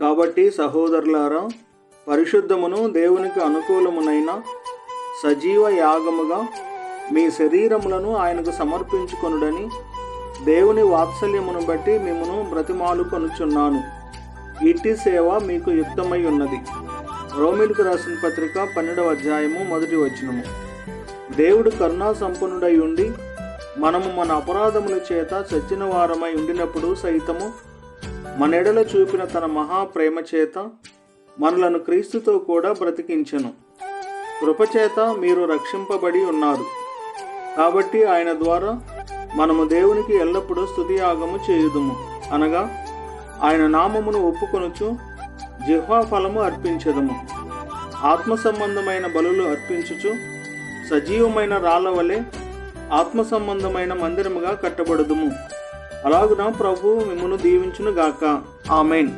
కాబట్టి సహోదరులారా పరిశుద్ధమును దేవునికి అనుకూలమునైన సజీవ యాగముగా మీ శరీరములను ఆయనకు సమర్పించుకొనుడని దేవుని వాత్సల్యమును బట్టి మిమ్మను బ్రతిమాలుకొనుచున్నాను ఇట్టి సేవ మీకు యుక్తమై ఉన్నది. రోమిలకు రాసిన పత్రిక పన్నెండవ అధ్యాయము మొదటి వచనము. దేవుడు కరుణా సంపన్నుడై ఉండి మనము మన అపరాధముల చేత చచ్చిన వారమై ఉండినప్పుడు సైతము మన ఎడల చూపిన తన మహాప్రేమ చేత మనలను క్రీస్తుతో కూడా బ్రతికించెను. కృపచేత మీరు రక్షింపబడి ఉన్నారు. కాబట్టి ఆయన ద్వారా మనము దేవునికి ఎల్లప్పుడూ స్థుతియాగము చేయుదుము. అనగా ఆయన నామమును ఒప్పుకొనుచు జిహ్వా ఫలము అర్పించదము. ఆత్మ సంబంధమైన బలులు అర్పించుచు సజీవమైన రాళ్ళ వలె ఆత్మ సంబంధమైన మందిరముగా కట్టబడుదుము. అలాగున ప్రభు మిమ్మను దీవించును గాక ఆమెన్.